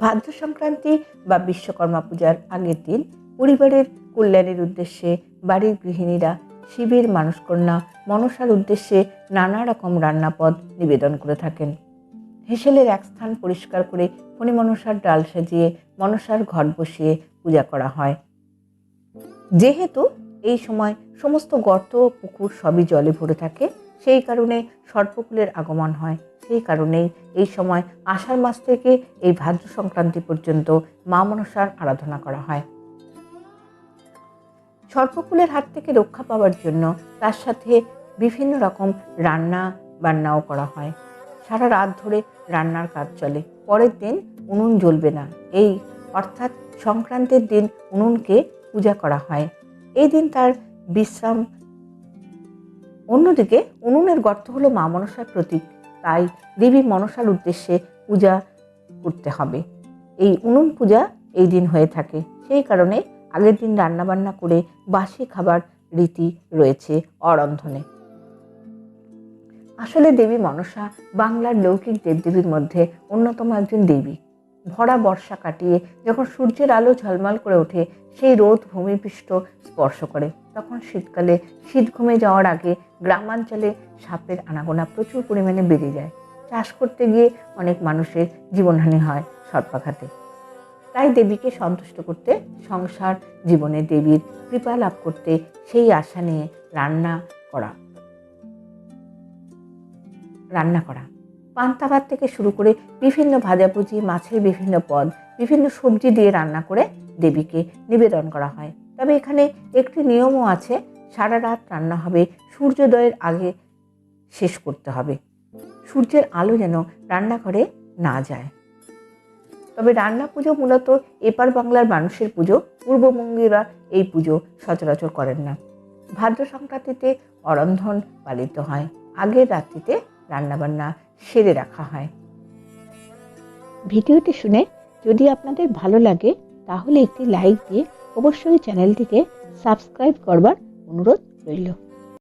ভাদ্র সংক্রান্তি বা বিশ্বকর্মা পূজার আগের দিন পরিবারের কল্যাণের উদ্দেশ্যে বাড়ির গৃহিণীরা শিবের মানুষকন্যা মনসার উদ্দেশ্যে নানা রকম রান্নাপদ নিবেদন করে থাকেন। হেসেলের এক স্থান পরিষ্কার করে ফণি মনসার ডাল সাজিয়ে মনসার ঘট বসিয়ে পূজা করা হয়। যেহেতু এই সময় সমস্ত গর্ত পুকুর সবই জলে ভরে থাকে সেই কারণে সর্পকুলের আগমন হয়। সেই কারণেই এই সময় আষাঢ় মাস থেকে এই ভাদ্র সংক্রান্তি পর্যন্ত মা মনসার আরাধনা করা হয়। সর্পকুলের হাত থেকে রক্ষা পাওয়ার জন্য তার সাথে বিভিন্ন রকম রান্না বান্নাও করা হয়। সারা রাত ধরে রান্নার কাজ চলে। পরের দিন উনুন জ্বলবে না। এই অর্থাৎ সংক্রান্তির দিন উনুনকে পূজা করা হয়। এই দিন তার বিশ্রাম অন্যদিকে উনুনের গর্ত হলো মা মনসার প্রতীক। তাই দেবী মনসার উদ্দেশ্যে পূজা করতে হবে। এই উনুন পূজা এই দিন হয়ে থাকে। সেই কারণে আগের দিন রান্নাবান্না করে বাসি খাবার রীতি রয়েছে অরন্ধনে। আসলে দেবী মনসা বাংলার লৌকিক দেবদেবীর মধ্যে অন্যতম একজন দেবী। ভরা বর্ষা কাটিয়ে যখন সূর্যের আলো ঝলমল করে ওঠে, সেই রোদ ভূমিপৃষ্ঠ স্পর্শ করে। তখন শীতকালে শীত ঘুমে যাওয়ার আগে গ্রামাঞ্চলে সাপের আনাগোনা প্রচুর পরিমাণে বেড়ে যায়। চাষ করতে গিয়ে অনেক মানুষের জীবনহানি হয় সর্পাঘাতে তাই দেবীকে সন্তুষ্ট করতে সংসার জীবনে দেবীর কৃপা লাভ করতে সেই আশা নিয়ে রান্না করা। রান্না করা। পান্তা ভাত থেকে শুরু করে বিভিন্ন ভাজাভুজি, মাছের বিভিন্ন পদ, বিভিন্ন সবজি দিয়ে রান্না করে দেবীকে নিবেদন করা হয়। তবে এখানে একটি নিয়মও আছে, সারা রাত রান্না হবে, সূর্যোদয়ের আগে শেষ করতে হবে। সূর্যের আলো যেন রান্নাঘরে না যায়। তবে রান্না পুজো মূলত এপার বাংলার মানুষের পুজো পূর্ববঙ্গীরা এই পুজো সচরাচর করেন না। ভাদ্র সংক্রান্তিতে অরন্ধন পালিত হয়, আগের রাত্রিতে রান্নাবান্না সেরে রাখা হয়। ভিডিওটি শুনে যদি আপনাদের ভালো লাগে, তাহলে একটি লাইক দিয়ে অবশ্যই চ্যানেলটিকে সাবস্ক্রাইব করবার অনুরোধ রইল।